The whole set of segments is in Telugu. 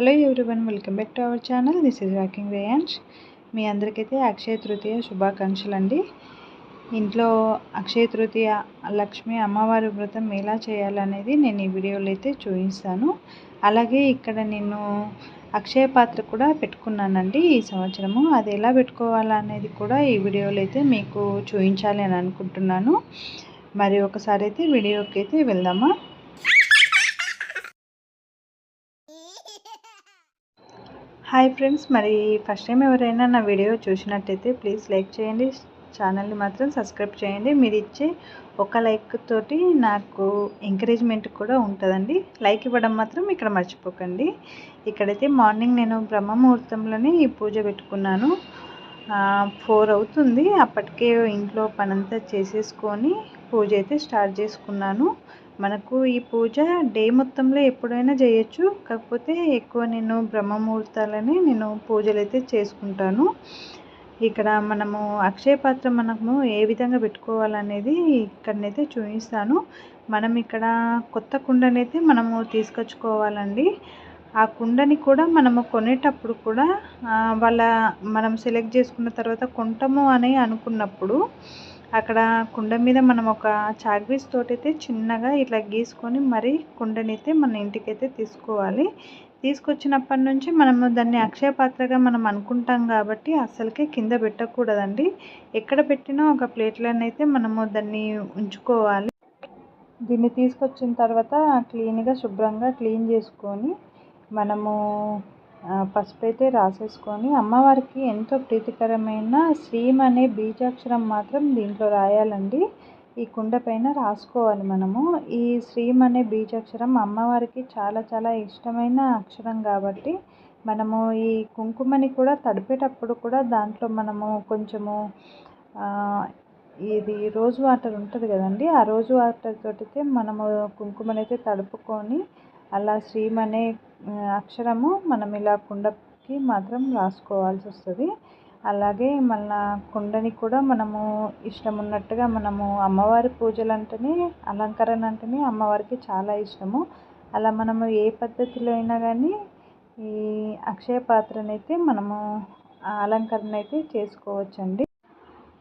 Hello everyone welcome back to our channel. This is walking Reyans మీ అందరికైతే అక్షయ తృతీయ శుభాకాంక్షలు అండి ఇంట్లో అక్షయ తృతీయ లక్ష్మి అమ్మవారి వ్రతం ఎలా చేయాలనేది నేను ఈ వీడియోలో అయితే చూపిస్తాను. అలాగే ఇక్కడ నేను అక్షయ పాత్ర కూడా పెట్టుకున్నానండి ఈ సంవత్సరము. అది ఎలా పెట్టుకోవాలనేది కూడా ఈ వీడియోలో అయితే మీకు చూపించాలి అని అనుకుంటున్నాను. మరి ఒకసారి అయితే వీడియోకి అయితే వెళ్దామా? హాయ్ ఫ్రెండ్స్ మరి ఫస్ట్ టైం ఎవరైనా నా వీడియో చూసినట్టయితే ప్లీజ్ లైక్ చేయండి. ఛానల్ని మాత్రం సబ్స్క్రైబ్ చేయండి. మీరు ఇచ్చే ఒక లైక్ తోటి నాకు ఎంకరేజ్మెంట్ కూడా ఉంటుందండి. లైక్ ఇవ్వడం మాత్రం ఇక్కడ మర్చిపోకండి. ఇక్కడైతే మార్నింగ్ నేను బ్రహ్మ ముహూర్తంలోనే ఈ పూజ పెట్టుకున్నాను. ఫోర్ అవుతుంది. అప్పటికే ఇంట్లో పనంతా చేసేసుకొని పూజ అయితే స్టార్ట్ చేసుకున్నాను. మనకు ఈ పూజ డే మొత్తంలో ఎప్పుడైనా చేయొచ్చు. కాకపోతే ఎక్కువ నేను బ్రహ్మ ముహూర్తాలని నేను పూజలు అయితే చేసుకుంటాను. ఇక్కడ మనము అక్షయ పాత్ర మనము ఏ విధంగా పెట్టుకోవాలనేది ఇక్కడనైతే చూపిస్తాను. మనం ఇక్కడ కొత్త కుండనైతే మనము తీసుకొచ్చుకోవాలండి. ఆ కుండని కూడా మనము కొనేటప్పుడు కూడా వాళ్ళ మనం సెలెక్ట్ చేసుకున్న తర్వాత కొంటాము అని అనుకున్నప్పుడు అక్కడ కుండ మీద మనం ఒక చాక్పీస్ తోటి అయితే చిన్నగా ఇట్లా గీసుకొని మరి కుండనైతే మన ఇంటికైతే తీసుకోవాలి. తీసుకొచ్చినప్పటి నుంచి మనము దాన్ని అక్షయ పాత్రగా మనం అనుకుంటాం కాబట్టి అసలుకే కింద పెట్టకూడదండి. ఎక్కడ పెట్టినా ఒక ప్లేట్లోనైతే మనము దాన్ని ఉంచుకోవాలి. దీన్ని తీసుకొచ్చిన తర్వాత క్లీన్గా శుభ్రంగా క్లీన్ చేసుకొని మనము పసుపు అయితే రాసేసుకొని అమ్మవారికి ఎంతో ప్రీతికరమైన శ్రీం అనే బీజాక్షరం మాత్రం దీంట్లో రాయాలండి. ఈ కుండ పైన రాసుకోవాలి మనము. ఈ శ్రీం అనే బీజాక్షరం అమ్మవారికి చాలా చాలా ఇష్టమైన అక్షరం కాబట్టి మనము ఈ కుంకుమని కూడా తడిపేటప్పుడు కూడా దాంట్లో మనము కొంచెము ఇది రోజు వాటర్ ఉంటుంది కదండి ఆ రోజు వాటర్ తోటితే మనము కుంకుమనైతే తడుపుకొని అలా శ్రీం అనే అక్షరము మనం ఇలా కుండకి మాత్రం రాసుకోవాల్సి వస్తుంది. అలాగే మన కుండని కూడా మనము ఇష్టం ఉన్నట్టుగా మనము అమ్మవారి పూజలు అంటేనే అలంకరణ అంటేనే అమ్మవారికి చాలా ఇష్టము. అలా మనము ఏ పద్ధతిలో అయినా కానీ ఈ అక్షయ పాత్రనైతే మనము అలంకరణ అయితే చేసుకోవచ్చండి.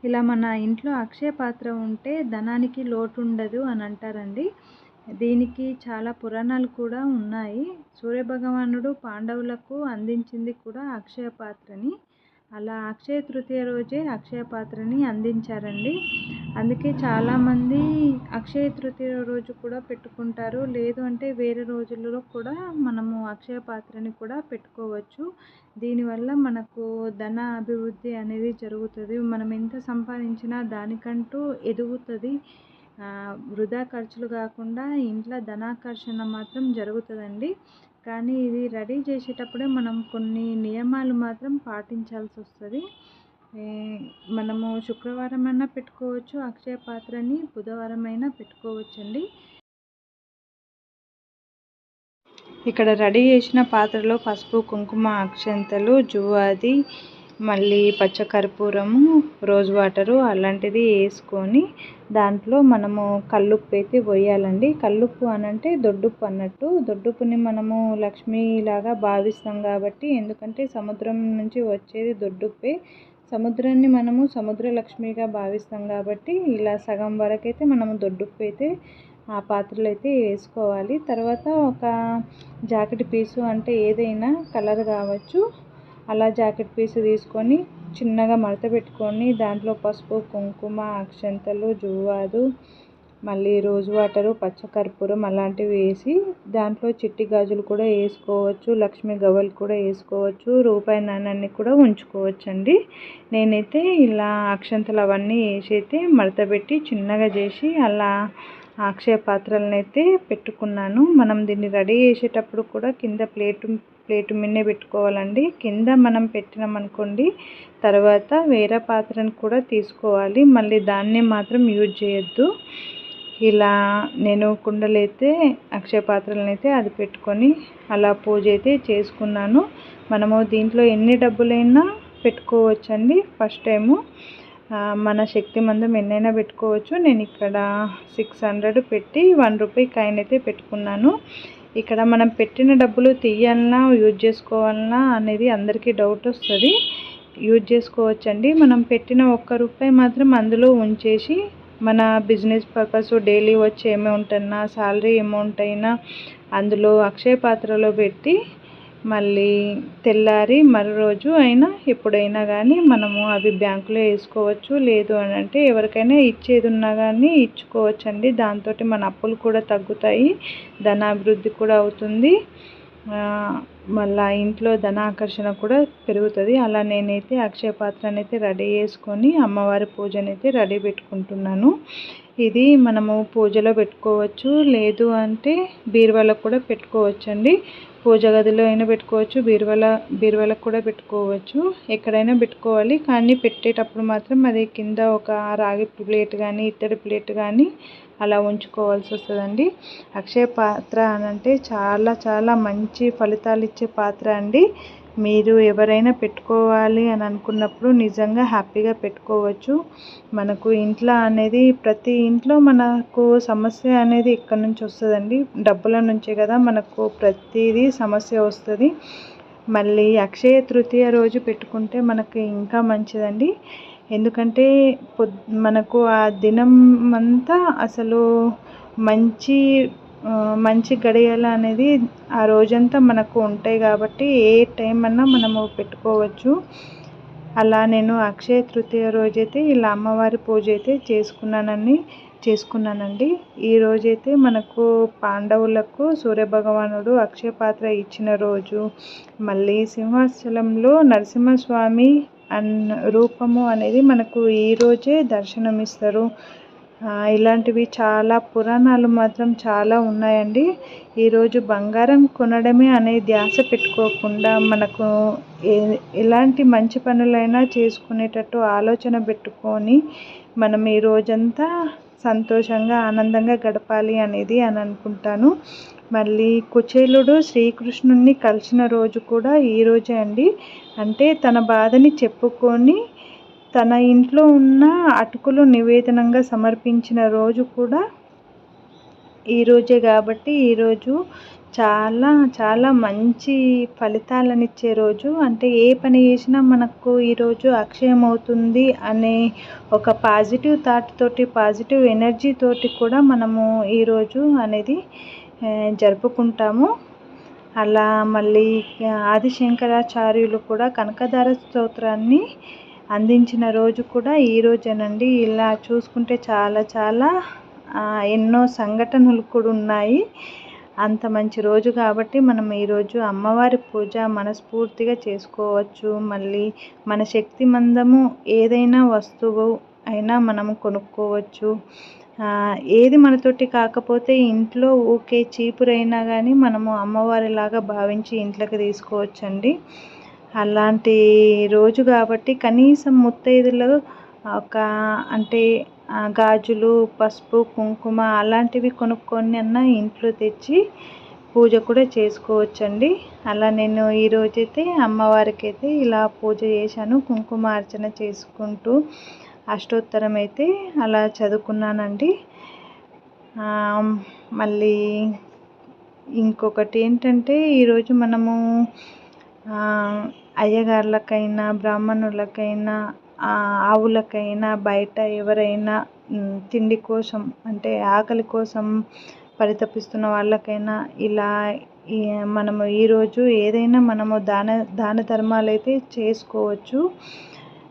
ఇలా మన ఇంట్లో అక్షయ పాత్ర ఉంటే ధనానికి లోటు ఉండదు అని అంటారండి. దీనికి చాలా పురాణాలు కూడా ఉన్నాయి. సూర్యభగవానుడు పాండవులకు అందించింది కూడా అక్షయ పాత్రని. అలా అక్షయ తృతీయ రోజే అక్షయ పాత్రని అందించారండి. అందుకే చాలామంది అక్షయ తృతీయ రోజు కూడా పెట్టుకుంటారు. లేదు అంటే వేరే రోజులలో కూడా మనము అక్షయ పాత్రని కూడా పెట్టుకోవచ్చు. దీనివల్ల మనకు ధన అభివృద్ధి అనేది జరుగుతుంది. మనం ఎంత సంపాదించినా దానికంటూ ఎదుగుతుంది. వృధా ఖర్చులు కాకుండా ఇంట్లో ధనాకర్షణ మాత్రం జరుగుతుందండి. కానీ ఇది రెడీ చేసేటప్పుడే మనం కొన్ని నియమాలు మాత్రం పాటించాల్సి వస్తుంది మనము శుక్రవారం అయినా పెట్టుకోవచ్చు అక్షయ పాత్రని బుధవారం అయినా పెట్టుకోవచ్చండి. ఇక్కడ రెడీ చేసిన పాత్రలో పసుపు కుంకుమ అక్షంతలు జువాది మళ్ళీ పచ్చకర్పూరము రోజ్ వాటరు అలాంటిది వేసుకొని దాంట్లో మనము కల్లుప్పు అయితే పోయాలండి కల్లుప్పు అనంటే దొడ్డుప్పు అన్నట్టు. దొడ్డుప్పుని మనము లక్ష్మీలాగా భావిస్తాం కాబట్టి ఎందుకంటే సముద్రం నుంచి వచ్చేది దొడ్డుప్పే. సముద్రాన్ని మనము సముద్ర లక్ష్మిగా భావిస్తాం కాబట్టి ఇలా సగం వరకైతే మనము దొడ్డుప్పు అయితే ఆ పాత్రలు అయితే వేసుకోవాలి. తర్వాత ఒక జాకెట్ పీసు అంటే ఏదైనా కలర్ కావచ్చు. అలా జాకెట్ పీస్ తీసుకొని చిన్నగా మడత పెట్టుకొని దాంట్లో పసుపు కుంకుమ అక్షంతలు జువ్వాదు మళ్ళీ రోజు వాటరు పచ్చకర్పూరం అలాంటివి వేసి దాంట్లో చిట్టి గాజులు కూడా వేసుకోవచ్చు లక్ష్మీ గవ్వలు కూడా వేసుకోవచ్చు రూపాయి నాణ్యాన్ని కూడా ఉంచుకోవచ్చండి. నేనైతే ఇలా అక్షంతలు అవన్నీ వేసి అయితే మడత పెట్టి చిన్నగా చేసి అలా అక్షయ పాత్రలను అయితే పెట్టుకున్నాను. మనం దీన్ని రెడీ చేసేటప్పుడు కూడా కింద ప్లేటు ప్లేటు మిన్నే పెట్టుకోవాలండి. కింద మనం పెట్టినామనుకోండి తర్వాత వేరే పాత్రను కూడా తీసుకోవాలి. మళ్ళీ దాన్ని మాత్రం యూజ్ చేయొద్దు. ఇలా నేను కుండలైతే అక్షయ పాత్రలనైతే అది పెట్టుకొని అలా పూజ అయితే చేసుకున్నాను. మనము దీంట్లో ఎన్ని డబ్బులైనా పెట్టుకోవచ్చండి ఫస్ట్ టైము. మన శక్తి మందం ఎన్నైనా పెట్టుకోవచ్చు. నేను ఇక్కడ సిక్స్ హండ్రెడ్ పెట్టి వన్ రూపీ కాయిన్ అయితే పెట్టుకున్నాను. ఇక్కడ మనం పెట్టిన డబ్బులు తీయాలన్నా యూజ్ చేసుకోవాలన్నా అనేది అందరికీ డౌట్ వస్తుంది. యూజ్ చేసుకోవచ్చండి. మనం పెట్టిన ఒక్క రూపాయి మాత్రం అందులో ఉంచేసి మన బిజినెస్ పర్పస్ డైలీ వచ్చే అమౌంట్ అన్నా శాలరీ అమౌంట్ అయినా అందులో అక్షయ పాత్రలో పెట్టి మళ్ళీ తెల్లారి మరో రోజు అయినా ఎప్పుడైనా కానీ మనము అవి బ్యాంకులో వేసుకోవచ్చు. లేదు అని అంటే ఎవరికైనా ఇచ్చేది ఉన్నా కానీ ఇచ్చుకోవచ్చండి. దాంతో మన అప్పులు కూడా తగ్గుతాయి. ధనాభివృద్ధి కూడా అవుతుంది. మళ్ళీ ఇంట్లో ధనాకర్షణ కూడా పెరుగుతుంది. అలా నేనైతే అక్షయ పాత్రని రెడీ చేసుకొని అమ్మవారి పూజనైతే రెడీ పెట్టుకుంటున్నాను. ఇది మనము పూజలో పెట్టుకోవచ్చు. లేదు అంటే బీరువాలకు కూడా పెట్టుకోవచ్చండి. పూజ గదిలో అయినా పెట్టుకోవచ్చు. బీరువాల బీరువాలకు కూడా పెట్టుకోవచ్చు. ఎక్కడైనా పెట్టుకోవాలి. కానీ పెట్టేటప్పుడు మాత్రం అది కింద ఒక రాగి ప్లేట్ కానీ ఇత్తడి ప్లేట్ కానీ అలా ఉంచుకోవాల్సి వస్తుందండి. అక్షయ పాత్ర అని అంటే చాలా చాలా మంచి ఫలితాలు ఇచ్చే పాత్ర అండి. మీరు ఎవరైనా పెట్టుకోవాలి అని అనుకున్నప్పుడు నిజంగా హ్యాపీగా పెట్టుకోవచ్చు. మనకు ఇంట్లో అనేది ప్రతి ఇంట్లో మనకు సమస్య అనేది ఇక్కడ నుంచి వస్తుందండి. డబ్బుల నుంచే కదా మనకు ప్రతిదీ సమస్య వస్తుంది. మళ్ళీ అక్షయ తృతీయ రోజు పెట్టుకుంటే మనకి ఇంకా మంచిదండి. ఎందుకంటే పొద్ మనకు ఆ దినం అంతా అసలు మంచి మంచి గడియలు అనేది ఆ రోజంతా మనకు ఉంటాయి కాబట్టి ఏ టైం అన్నా మనము పెట్టుకోవచ్చు. అలా నేను అక్షయ తృతీయ రోజైతే ఇలా అమ్మవారి పూజ అయితే చేసుకున్నానని చేసుకున్నానండి. ఈ రోజైతే మనకు పాండవులకు సూర్యభగవానుడు అక్షయ పాత్ర ఇచ్చిన రోజు. మళ్ళీ సింహాచలంలో నరసింహస్వామి అన్న రూపము అనేది మనకు ఈరోజే దర్శనమిస్తారు. ఇలాంటివి చాలా పురాణాలు మాత్రం చాలా ఉన్నాయండి. ఈరోజు బంగారం కొనడమే అనే ధ్యాస పెట్టుకోకుండా మనకు ఎలాంటి మంచి పనులైనా చేసుకునేటట్టు ఆలోచన పెట్టుకొని మనం ఈ రోజంతా సంతోషంగా ఆనందంగా గడపాలి అనేది అని అనుకుంటాను. మళ్ళీ కుచేలుడు శ్రీకృష్ణుణ్ణి కలిసిన రోజు కూడా ఈరోజే అండి. అంటే తన బాధని చెప్పుకొని తన ఇంట్లో ఉన్న అటుకులు నివేదనంగా సమర్పించిన రోజు కూడా ఈరోజే కాబట్టి ఈరోజు చాలా చాలా మంచి ఫలితాలను ఇచ్చే రోజు. అంటే ఏ పని చేసినా మనకు ఈరోజు అక్షయం అవుతుంది అనే ఒక పాజిటివ్ థాట్ తోటి పాజిటివ్ ఎనర్జీ తోటి కూడా మనము ఈరోజు అనేది జరుపుకుంటాము. అలా మళ్ళీ ఆదిశంకరాచార్యులు కూడా కనకధార స్తోత్రాన్ని అందించిన రోజు కూడా ఈ రోజేనండి. ఇలా చూసుకుంటే చాలా చాలా ఎన్నో సంఘటనలు కూడా ఉన్నాయి. అంత మంచి రోజు కాబట్టి మనం ఈరోజు అమ్మవారి పూజ మనస్ఫూర్తిగా చేసుకోవచ్చు. మళ్ళీ మన శక్తి మందము ఏదైనా వస్తువు అయినా మనం కొనుక్కోవచ్చు. ఏది మనతోటి కాకపోతే ఇంట్లో ఊకే చీపురైనా కానీ మనము అమ్మవారిలాగా భావించి ఇంట్లోకి తీసుకోవచ్చండి. అలాంటి రోజు కాబట్టి కనీసం ముత్తైదులు ఒక అంటే గాజులు పసుపు కుంకుమ అలాంటివి కొనుక్కొని అన్న ఇంట్లో తెచ్చి పూజ కూడా చేసుకోవచ్చండి. అలా నేను ఈరోజైతే అమ్మవారికి అయితే ఇలా పూజ చేశాను కుంకుమ అర్చన చేసుకుంటూ. అష్టోత్తరం అయితే అలా చదువుకున్నానండి. మళ్ళీ ఇంకొకటి ఏంటంటే ఈరోజు మనము అయ్యగార్లకైనా బ్రాహ్మణులకైనా ఆవులకైనా బయట ఎవరైనా తిండి కోసం అంటే ఆకలి కోసం పరితపిస్తున్న వాళ్ళకైనా ఇలా మనము ఈరోజు ఏదైనా మనము దాన దాన ధర్మాలు అయితే చేసుకోవచ్చు.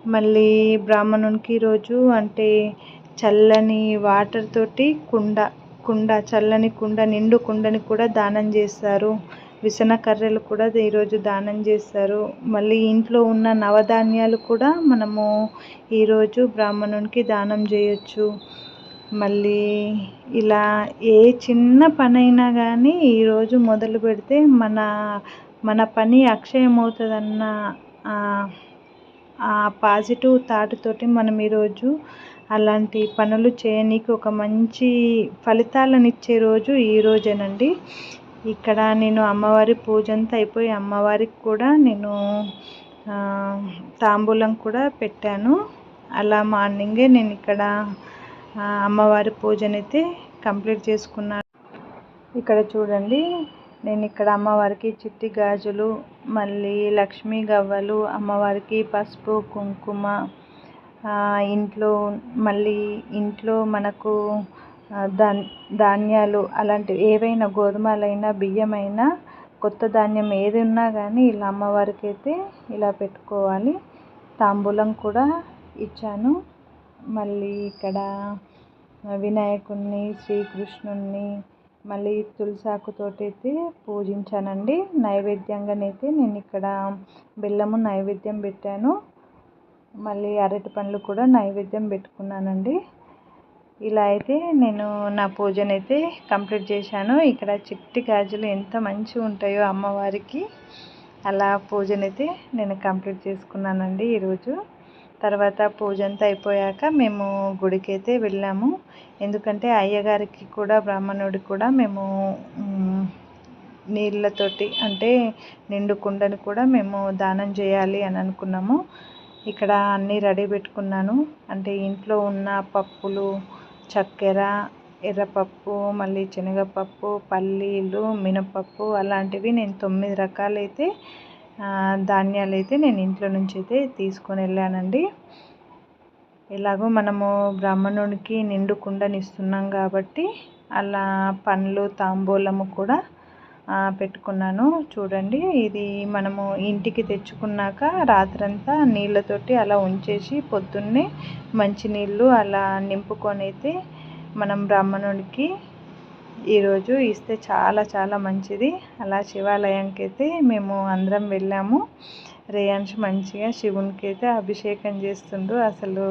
మళ్ళీ బ్రాహ్మణునికి రోజు అంటే చల్లని వాటర్ తోటి కుండ కుండ చల్లని కుండ నిండు కుండని కూడా దానం చేస్తారు. విసన కర్రలు కూడా ఈరోజు దానం చేస్తారు. మళ్ళీ ఇంట్లో ఉన్న నవధాన్యాలు కూడా మనము ఈరోజు బ్రాహ్మణునికి దానం చేయొచ్చు. మళ్ళీ ఇలా ఏ చిన్న పనైనా కానీ ఈరోజు మొదలు పెడితే మన మన పని అక్షయం అవుతుందన్న ఆ పాజిటివ్ థాట్ తోటి మనం ఈరోజు అలాంటి పనులు చేయనీకి ఒక మంచి ఫలితాలను ఇచ్చే రోజు ఈ రోజేనండి. ఇక్కడ నేను అమ్మవారి పూజ అంతా అయిపోయి అమ్మవారికి కూడా నేను తాంబూలం కూడా పెట్టాను. అలా మార్నింగే నేను ఇక్కడ అమ్మవారి పూజనైతే కంప్లీట్ చేసుకున్నాను. ఇక్కడ చూడండి నేను ఇక్కడ అమ్మవారికి చిట్టి గాజులు మళ్ళీ లక్ష్మీ గవ్వలు అమ్మవారికి పసుపు కుంకుమ ఇంట్లో మళ్ళీ ఇంట్లో మనకు ధా ధాన్యాలు అలాంటివి ఏవైనా గోధుమలైనా బియ్యమైనా కొత్త ధాన్యం ఏది ఉన్నా కానీ ఇలా అమ్మవారికి అయితే ఇలా పెట్టుకోవాలి. తాంబూలం కూడా ఇచ్చాను. మళ్ళీ ఇక్కడ వినాయకుడిని శ్రీకృష్ణుడిని మళ్ళీ తులసాకుతో అయితే పూజించానండి. నైవేద్యంగానైతే నేను ఇక్కడ బెల్లము నైవేద్యం పెట్టాను. మళ్ళీ అరటి పండ్లు కూడా నైవేద్యం పెట్టుకున్నానండి. ఇలా అయితే నేను నా పూజను అయితే కంప్లీట్ చేశాను. ఇక్కడ చిట్టి గాజులు ఎంత మంచిగా ఉంటాయో అమ్మవారికి అలా పూజనైతే నేను కంప్లీట్ చేసుకున్నానండి ఈరోజు. తర్వాత పూజ అంతా అయిపోయాక మేము గుడికి అయితే వెళ్ళాము. ఎందుకంటే అయ్యగారికి కూడా బ్రాహ్మణుడికి కూడా మేము నీళ్ళతోటి అంటే నిండు కుండను కూడా మేము దానం చేయాలి అని అనుకున్నాము. ఇక్కడ అన్నీ రెడీ పెట్టుకున్నాను. అంటే ఇంట్లో ఉన్న పప్పులు చక్కెర ఎర్రపప్పు మళ్ళీ శనగపప్పు పల్లీలు మినపప్పు అలాంటివి నేను తొమ్మిది రకాలైతే ధాన్యాలు అయితే నేను ఇంట్లో నుంచి అయితే తీసుకొని వెళ్ళానండి. ఎలాగో మనము బ్రాహ్మణుడికి నిండు కుండనిస్తున్నాం కాబట్టి అలా పండ్లు తాంబూలము కూడా పెట్టుకున్నాను. చూడండి ఇది మనము ఇంటికి తెచ్చుకున్నాక రాత్రంతా నీళ్ళతోటి అలా ఉంచేసి పొద్దున్నే మంచినీళ్ళు అలా నింపుకొని అయితే మనం బ్రాహ్మణుడికి ఈరోజు ఇస్తే చాలా చాలా మంచిది. అలా శివాలయంకి అయితే మేము అందరం వెళ్ళాము. రేయాన్ష్ మంచిగా శివునికి అయితే అభిషేకం చేస్తుండు. అసలు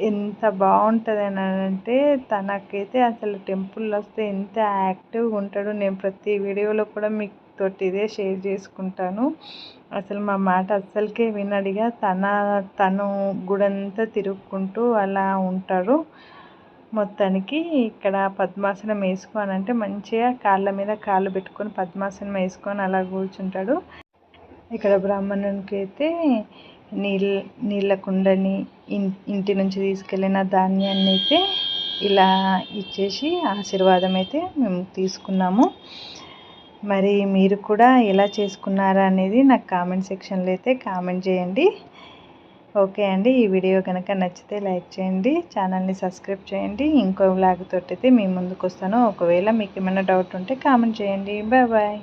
ఎంత బాగుంటుంది అని అంటే తనకైతే అసలు టెంపుల్లో వస్తే ఎంత యాక్టివ్గా ఉంటాడు. నేను ప్రతి వీడియోలో కూడా మీకు తోటి ఇదే షేర్ చేసుకుంటాను. అసలు మా మాట అస్సలకే వినడిగా తన తను గుడంతా తిరుగుకుంటూ అలా ఉంటాడు. మొత్తానికి ఇక్కడ పద్మాసనం వేసుకోనంటే మంచిగా కాళ్ళ మీద కాళ్ళు పెట్టుకొని పద్మాసనం వేసుకొని అలా కూర్చుంటాడు. ఇక్కడ బ్రాహ్మణునికి అయితే నీళ్ళ నీళ్ళ కుండని ఇంటి నుంచి తీసుకెళ్ళిన ధాన్యాన్ని అయితే ఇలా ఇచ్చేసి ఆశీర్వాదం అయితే మేము తీసుకున్నాము. మరి మీరు కూడా ఎలా చేసుకున్నారా అనేది నాకు కామెంట్ సెక్షన్లో అయితే కామెంట్ చేయండి. ఓకే అండి. ఈ వీడియో కనుక నచ్చితే లైక్ చేయండి ఛానల్ని సబ్స్క్రైబ్ చేయండి. ఇంకో వ్లాగ్ తోటైతే మీ ముందుకు వస్తాను ఒకవేళ మీకు ఏమైనా డౌట్ ఉంటే కామెంట్ చేయండి. Bye bye.